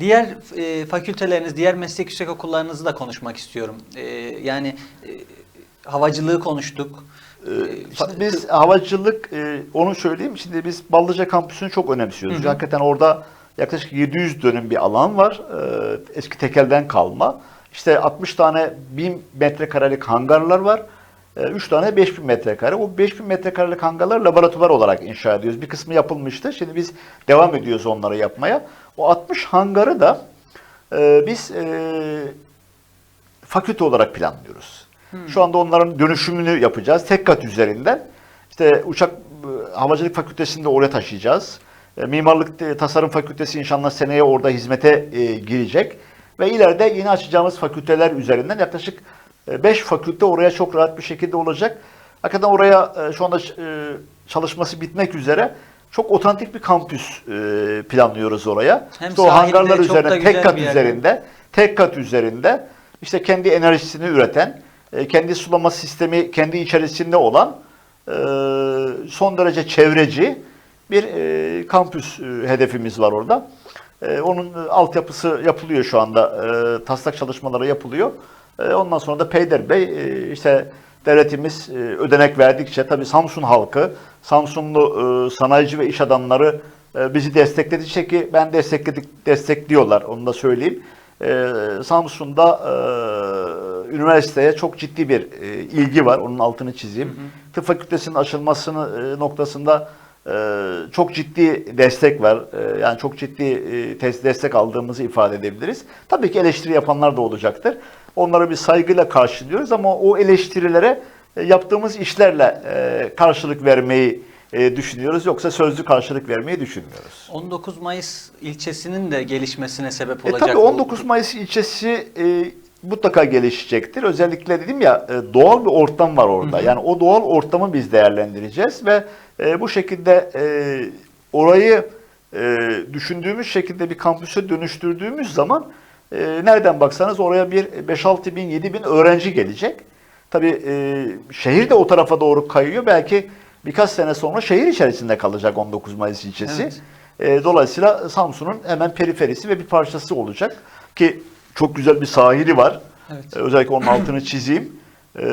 Diğer e, fakülteleriniz, diğer meslek yüksek okullarınızı da konuşmak istiyorum. E, yani e, havacılığı konuştuk. Ee, E, Şimdi biz havacılık, e, onu söyleyeyim. Şimdi biz Ballıca kampüsünü çok önemsiyoruz. Hı hı. Hakikaten orada yaklaşık 700 dönüm bir alan var. Ee, Eski tekelden kalma. İşte 60 tane 1000 metrekarelik hangarlar var. 3 tane 5000 metrekare. O 5000 metrekarelik hangarlar laboratuvar olarak inşa ediyoruz. Bir kısmı yapılmıştı. Şimdi biz devam ediyoruz onları yapmaya. O 60 hangarı da e, biz e, fakülte olarak planlıyoruz. Şu anda onların dönüşümünü yapacağız. Tek kat üzerinden. İşte uçak e, havacılık fakültesini de oraya taşıyacağız. E, Mimarlık e, tasarım fakültesi inşallah seneye orada hizmete e, girecek. Ve ileride yeni açacağımız fakülteler üzerinden yaklaşık 5 fakülte oraya çok rahat bir şekilde olacak. Hakikaten oraya e, şu anda e, çalışması bitmek üzere çok otantik bir kampüs e, planlıyoruz oraya. Hem İşte o hangarlar üzerine tek kat üzerinde tek kat üzerinde işte kendi enerjisini üreten, e, kendi sulama sistemi kendi içerisinde olan e, son derece çevreci bir e, kampüs e, hedefimiz var orada. E, Onun e, altyapısı yapılıyor şu anda. E, Taslak çalışmaları yapılıyor. E, Ondan sonra da Peyder Bey e, işte devletimiz e, ödenek verdikçe tabii Samsun halkı, Samsunlu sanayici ve iş adamları bizi destekledikçe ki ben destekledik destekliyorlar onu da söyleyeyim. Samsun'da üniversiteye çok ciddi bir ilgi var. Onun altını çizeyim. Tıp fakültesinin açılmasını noktasında çok ciddi destek var. E, yani çok ciddi e, destek aldığımızı ifade edebiliriz. Tabii ki eleştiri yapanlar da olacaktır. Onları bir saygıyla karşılıyoruz ama o eleştirilere e, yaptığımız işlerle e, karşılık vermeyi e, düşünüyoruz. Yoksa sözlü karşılık vermeyi düşünmüyoruz. 19 Mayıs ilçesinin de gelişmesine sebep E olacak. tabii bu- 19 Mayıs ilçesi e, mutlaka gelişecektir. Özellikle dedim ya e, doğal bir ortam var orada. Yani o doğal ortamı biz değerlendireceğiz ve e, bu şekilde e, orayı e, düşündüğümüz şekilde bir kampüse dönüştürdüğümüz zaman e, nereden baksanız oraya bir 5-6 bin, 7 bin öğrenci gelecek. Tabii e, şehir de o tarafa doğru kayıyor. Belki birkaç sene sonra şehir içerisinde kalacak 19 Mayıs ilçesi. Evet. E, dolayısıyla Samsun'un hemen periferisi ve bir parçası olacak ki çok güzel bir sahili var. Evet. E, özellikle onun altını çizeyim. E,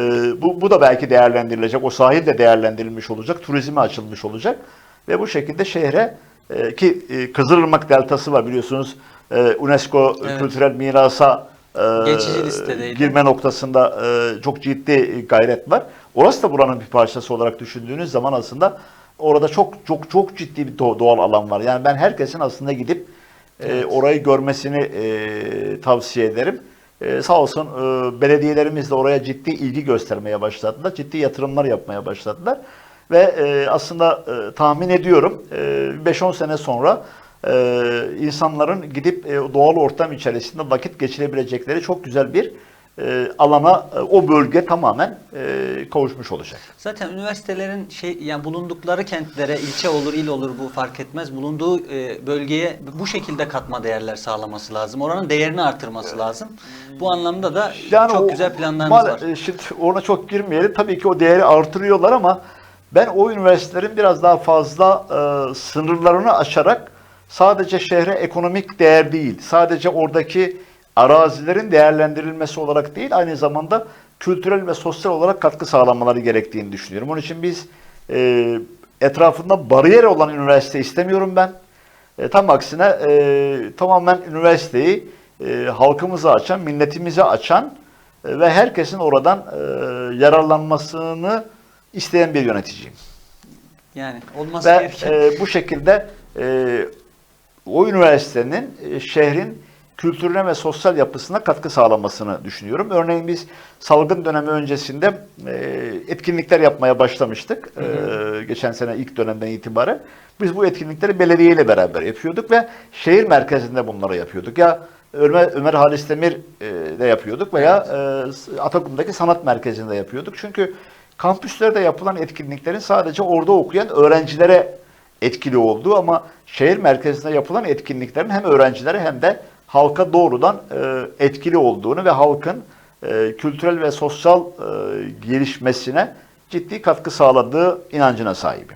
bu, bu da belki değerlendirilecek. O sahil de değerlendirilmiş olacak. Turizme açılmış olacak. Ve bu şekilde şehre e, ki e, Kızılırmak Deltası var biliyorsunuz. E, UNESCO Evet. kültürel mirasa e, girme noktasında e, çok ciddi gayret var. Orası da buranın bir parçası olarak düşündüğünüz zaman aslında orada çok çok çok ciddi bir doğ- doğal alan var. Yani ben herkesin aslında gidip e, orayı görmesini e, tavsiye ederim. E, sağ olsun e, belediyelerimiz de oraya ciddi ilgi göstermeye başladılar. Ciddi yatırımlar yapmaya başladılar. Ve e, aslında e, tahmin ediyorum e, 5-10 sene sonra e, insanların gidip e, doğal ortam içerisinde vakit geçirebilecekleri çok güzel bir e, alana e, o bölge tamamen e, kavuşmuş olacak. Zaten üniversitelerin şey yani bulundukları kentlere ilçe olur, il olur bu fark etmez. Bulunduğu e, bölgeye bu şekilde katma değerler sağlaması lazım. Oranın değerini artırması lazım. Bu anlamda da çok o- güzel planlarınız mal- var. e, Şimdi ona çok girmeyelim. Tabii ki o değeri artırıyorlar ama ben o üniversitelerin biraz daha fazla e, sınırlarını aşarak sadece şehre ekonomik değer değil, sadece oradaki arazilerin değerlendirilmesi olarak değil, aynı zamanda kültürel ve sosyal olarak katkı sağlamaları gerektiğini düşünüyorum. Onun için biz e, etrafında bariyer olan üniversite istemiyorum ben. E, tam aksine e, tamamen üniversiteyi e, halkımıza açan, milletimize açan e, ve herkesin oradan e, yararlanmasını isteyen bir yöneticiyim. Yani olması Ve gereken e, bu şekilde e, o üniversitenin e, şehrin kültürüne ve sosyal yapısına katkı sağlamasını düşünüyorum. Örneğin biz salgın dönemi öncesinde e, etkinlikler yapmaya başlamıştık. E, geçen sene ilk dönemden itibaren. Biz bu etkinlikleri belediyeyle beraber yapıyorduk ve şehir merkezinde bunları yapıyorduk. Ya Ömer, Ömer Halis Demir e, de yapıyorduk veya e, Atakum'daki sanat merkezinde yapıyorduk. Çünkü kampüslerde yapılan etkinliklerin sadece orada okuyan öğrencilere etkili olduğu ama şehir merkezinde yapılan etkinliklerin hem öğrencilere hem de halka doğrudan e, etkili olduğunu ve halkın e, kültürel ve sosyal e, gelişmesine ciddi katkı sağladığı inancına sahibim.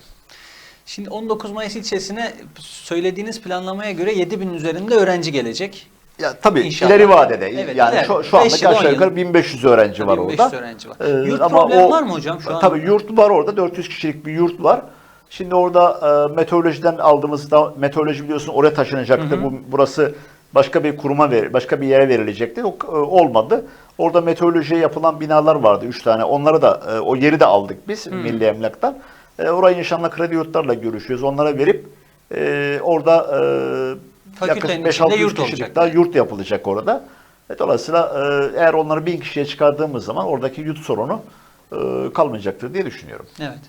Şimdi 19 Mayıs ilçesine söylediğiniz planlamaya göre 7000 üzerinde öğrenci gelecek. Ya tabii İnşallah. ileri vadede Evet, yani ileri. şu, şu anda aşağı yukarı 1500 öğrenci var 1500 orada. öğrenci var. Ee, Yurt ama problemi o- var mı hocam şu an? Tabii yurt var orada 400 kişilik bir yurt var. Şimdi orada e, meteorolojiden aldığımızda meteoroloji biliyorsun oraya taşınacaktı. Bu burası başka bir kuruma ver, başka bir yere verilecekti. O e, olmadı. Orada meteorolojiye yapılan binalar vardı 3 tane. Onları da e, o yeri de aldık biz Milli Emlak'tan. E, orayı inşallah kredi yurtlarla görüşüyoruz. Onlara verip e, orada e, yaklaşık içinde 5-600 yurt kişilik daha yurt yapılacak orada. E, dolayısıyla e, eğer onları bin kişiye çıkardığımız zaman oradaki yurt sorunu e, kalmayacaktır diye düşünüyorum. Evet.